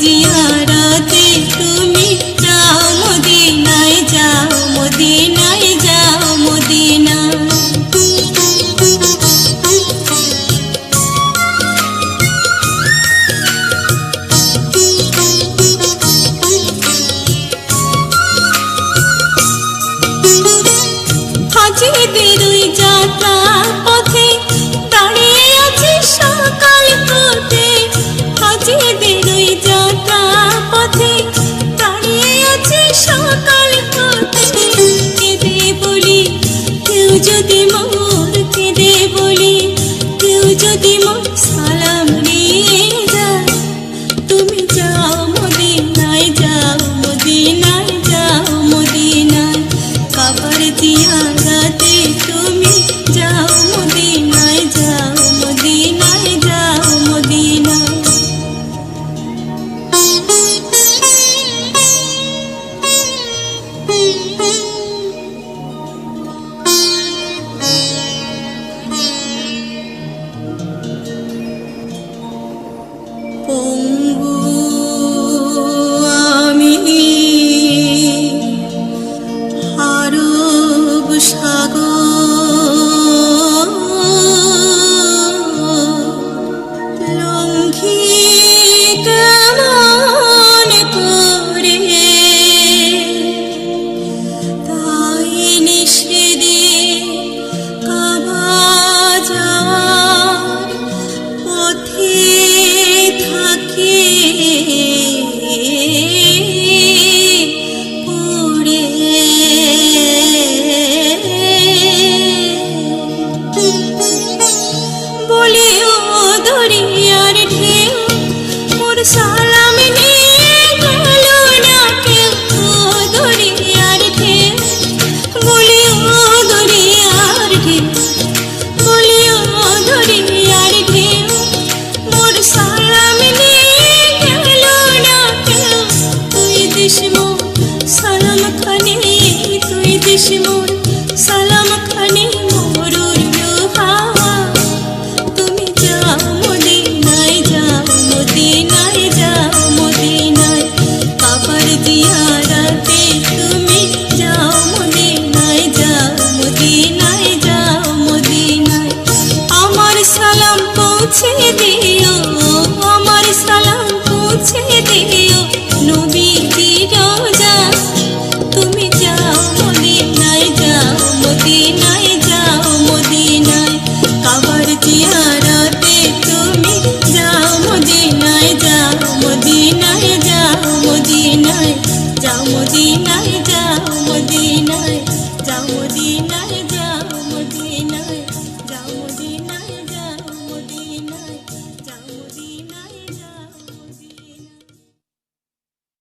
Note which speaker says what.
Speaker 1: জিয়া রাতে শুরু মোর সালাম খানে মরুর হাওয়া তুমি যাও মদিনায় যাও মদিনায় যাও মদিনায় কাপড় জিয়ারাতে তুমি যাও মদিনায় যাও মদিনায় যাও মদিনায় আমার সালাম পৌঁছে দিও, আমার সালাম পৌঁছে দিও। নবী রোজা como.